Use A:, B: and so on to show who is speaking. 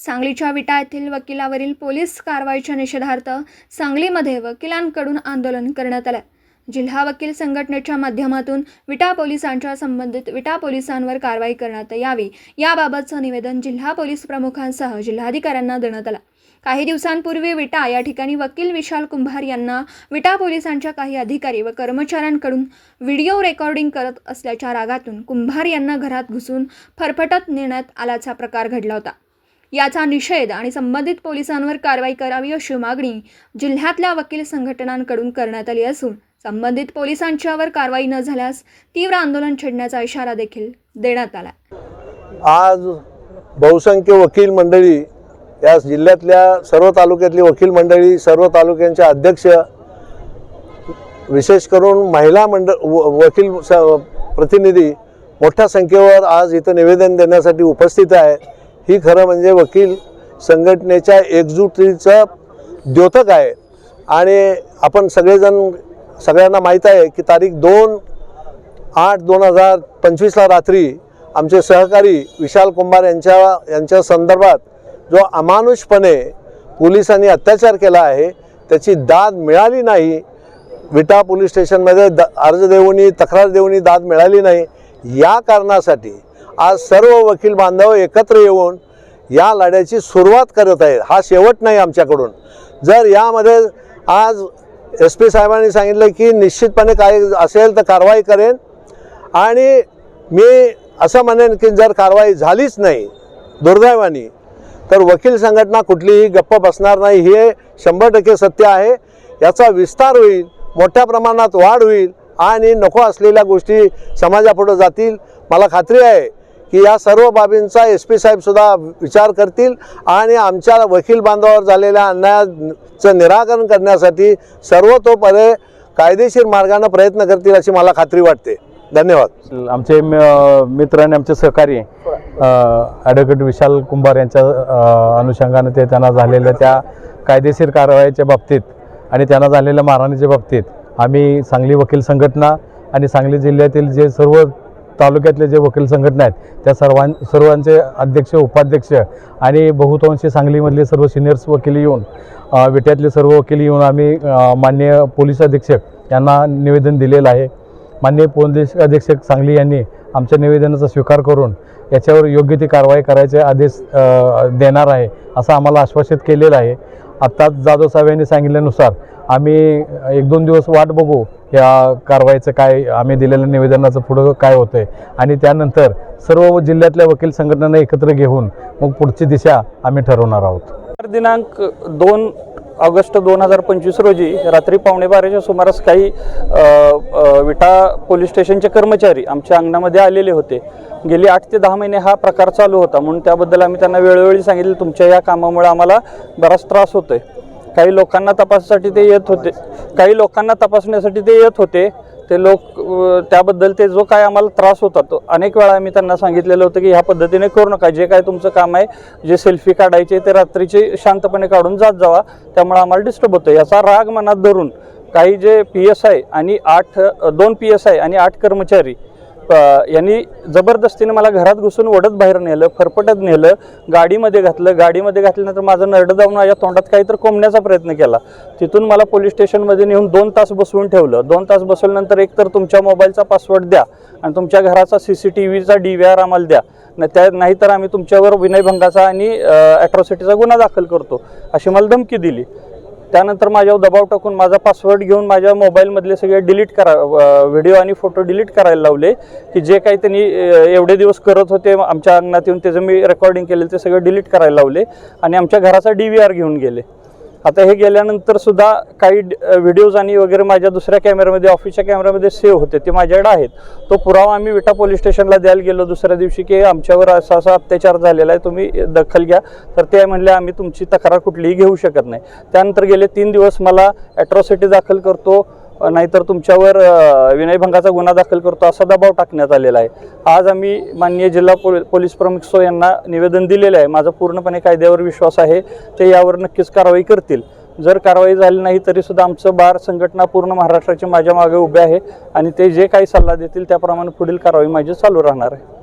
A: सांगलीच्या विटा येथील वकिलावरील पोलीस कारवाईच्या निषेधार्थ सांगलीमध्ये वकिलांकडून आंदोलन करण्यात आलं. जिल्हा वकील संघटनेच्या माध्यमातून विटा पोलिसांच्या संबंधित विटा पोलिसांवर कारवाई करण्यात यावी याबाबतचं निवेदन जिल्हा पोलीस प्रमुखांसह जिल्हाधिकाऱ्यांना देण्यात आलं. काही दिवसांपूर्वी विटा या ठिकाणी वकील विशाल कुंभार यांना विटा पोलिसांच्या काही अधिकारी व कर्मचाऱ्यांकडून व्हिडिओ रेकॉर्डिंग करत असल्याच्या रागातून कुंभार यांना घरात घुसून फरफटत नेण्यात आल्याचा प्रकार घडला होता. याचा निषेध आणि संबंधित पोलिसांवर कारवाई करावी अशी मागणी जिल्ह्यातल्या वकील संघटनांकडून करण्यात आली असून संबंधित पोलिसांच्यावर कारवाई न झाल्यास तीव्र आंदोलन छेडण्याचा इशारा देखील देण्यात आला.
B: आज बहुसंख्य वकील मंडळी या जिल्ह्यातल्या सर्व तालुक्यातली वकील मंडळी सर्व तालुक्यांचे अध्यक्ष विशेष करून महिला मंडळ व- वकील प्रतिनिधी मोठ्या संख्येवर आज इथं निवेदन देण्यासाठी उपस्थित आहे. ही खरं म्हणजे वकील संघटनेच्या एकजुटीचं द्योतक आहे. आणि आपण सगळेजण सगळ्यांना माहीत आहे की तारीख दोन आठ दोन हजार पंचवीसला रात्री आमचे सहकारी विशाल कुंभार यांच्या यांच्या संदर्भात जो अमानुषपणे पोलिसांनी अत्याचार केला आहे त्याची दाद मिळाली नाही. विटा पोलीस स्टेशनमध्ये द अर्ज देऊनी तक्रार देऊनी दाद मिळाली नाही. या कारणासाठी आज सर्व वकील बांधव एकत्र येऊन या लढ्याची सुरुवात करत आहेत. हा शेवट नाही आमच्याकडून. जर यामध्ये आज एस पी साहेबांनी सांगितलं की निश्चितपणे काय असेल तर कारवाई करेन. आणि मी असं म्हणेन की जर कारवाई झालीच नाही दुर्दैवानी तर वकील संघटना कुठलीही गप्प बसणार नाही. हे शंभर टक्के सत्य आहे. याचा विस्तार होईल मोठ्या प्रमाणात वाढ होईल आणि नको असलेल्या गोष्टी समाजापुढं जातील. मला खात्री आहे की या सर्व बाबींचा एस पी साहेबसुद्धा विचार करतील आणि आमच्या वकील बांधवावर झालेल्या अन्यायाचं निराकरण करण्यासाठी सर्वतोपरे कायदेशीर मार्गाने प्रयत्न करतील अशी मला खात्री वाटते. धन्यवाद.
C: आमचे म- मित्र आणि आमचे सहकारी ॲडव्होकेट विशाल कुंभार यांच्या अनुषंगाने ते त्यांना झालेल्या त्या कायदेशीर कारवाईच्या बाबतीत आणि त्यांना झालेल्या मारहाणीच्या बाबतीत आम्ही सांगली वकील संघटना आणि सांगली जिल्ह्यातील जे सर्व तालुक्यातले जे वकील संघटना आहेत त्या सर्वां सर्वांचे अध्यक्ष उपाध्यक्ष आणि बहुतांशी सांगलीमधले सर्व सिनियर्स वकील येऊन विट्यातले सर्व वकील येऊन आम्ही मान्य माननीय पोलीस अधीक्षक यांना निवेदन दिलेलं आहे. मान्य पोलीस अधीक्षक सांगली यांनी आमच्या निवेदनाचा स्वीकार करून याच्यावर योग्य ती कारवाई करायचे आदेश देणार आहे असं आम्हाला आश्वासित केलेलं आहे. आत्ताच जाधव साहेब यांनी सांगितल्यानुसार आम्ही एक दोन दिवस वाट बघू या कारवाईचं काय आम्ही दिलेल्या निवेदनाचं पुढं काय होतं आहे आणि त्यानंतर सर्व जिल्ह्यातल्या वकील संघटनांना एकत्र घेऊन मग पुढची दिशा आम्ही ठरवणार आहोत.
D: दिनांक दोन ऑगस्ट दोन हजार पंचवीस रोजी रात्री पावणे बाराच्या सुमारास काही विटा पोलीस स्टेशनचे कर्मचारी आमच्या अंगणामध्ये आलेले होते. गेली आठ ते दहा महिने हा प्रकार चालू होता. म्हणून त्याबद्दल आम्ही त्यांना वेळोवेळी सांगितलं. तुमच्या या कामामुळे आम्हाला बराच त्रास होतो आहे काही लोकांना तपासासाठी ते येत होते. काही लोकांना तपासण्यासाठी ते येत होते. ते लोक त्याबद्दल ते जो काय आम्हाला त्रास होता तो अनेक वेळा आम्ही त्यांना सांगितलेलं होतं की ह्या पद्धतीने करू नका. जे काय तुमचं काम आहे जे सेल्फी काढायचे ते रात्रीचे शांतपणे काढून जात जावा. त्यामुळे आम्हाला डिस्टर्ब होतं. याचा राग मनात धरून काही जे पी एस आय आणि आठ दोन पी एस आय आणि आठ कर्मचारी यांनी जबरदस्तीने मला घरात घुसून ओढत बाहेर नेलं फरफटत नेलं गाडीमध्ये घातलं. गाडीमध्ये घातल्यानंतर माझं नरडं जाऊन माझ्या तोंडात काहीतरी कोंबण्याचा प्रयत्न केला. तिथून मला पोलीस स्टेशनमध्ये नेऊन दोन तास बसवून ठेवलं. दोन तास बसवल्यानंतर एकतर तुमच्या मोबाईलचा पासवर्ड द्या आणि तुमच्या घराचा सी सी टी व्हीचा डी व्ही आर आम्हाला द्या. न त्या नाहीतर आम्ही तुमच्यावर विनयभंगाचा आणि ॲट्रॉसिटीचा गुन्हा दाखल करतो अशी मला धमकी दिली. त्यानंतर माझ्यावर दबाव टाकून माझा पासवर्ड घेऊन माझ्या मोबाईलमधले सगळे डिलीट करा व्हिडिओ आणि फोटो डिलीट करायला लावले की जे काही त्यांनी एवढे दिवस करत होते आमच्या अंगणात येऊन त्याचं मी रेकॉर्डिंग केलेलं ते सगळं डिलीट करायला लावले आणि आमच्या घराचा डी व्ही आर घेऊन गेले. आता हे गेल्यानंतर सुद्धा काही व्हिडिओज आणि वगैरे माझ्या दुसऱ्या कॅमेऱ्यामध्ये ऑफिसच्या कॅमेऱ्यामध्ये सेव्ह होते. ते माझ्याकडे आहेत. तो पुरावा आम्ही विटा पोलीस स्टेशनला द्यायला गेलो दुसऱ्या दिवशी की आमच्यावर असा असा अत्याचार झालेला आहे तुम्ही दखल घ्या. तर ते म्हणले आम्ही तुमची तक्रार कुठलीही घेऊ शकत नाही. त्यानंतर गेले तीन दिवस मला ॲट्रॉसिटी दाखल करतो. नाहीतर तुमच्यावर विनयभंगाचा गुन्हा दाखल करतो असा दबाव टाकण्यात आलेला आहे. आज आम्ही माननीय जिल्हा पोल पोलीस प्रमुख सो यांना निवेदन दिलेलं आहे. माझा पूर्णपणे कायद्यावर विश्वास आहे. ते यावर नक्कीच कारवाई करतील. जर कारवाई झाली नाही तरीसुद्धा आमचं बार संघटना पूर्ण महाराष्ट्राची माझ्या मागे उभे आहे आणि ते जे काही सल्ला देतील त्याप्रमाणे पुढील कारवाई माझी चालू राहणार आहे.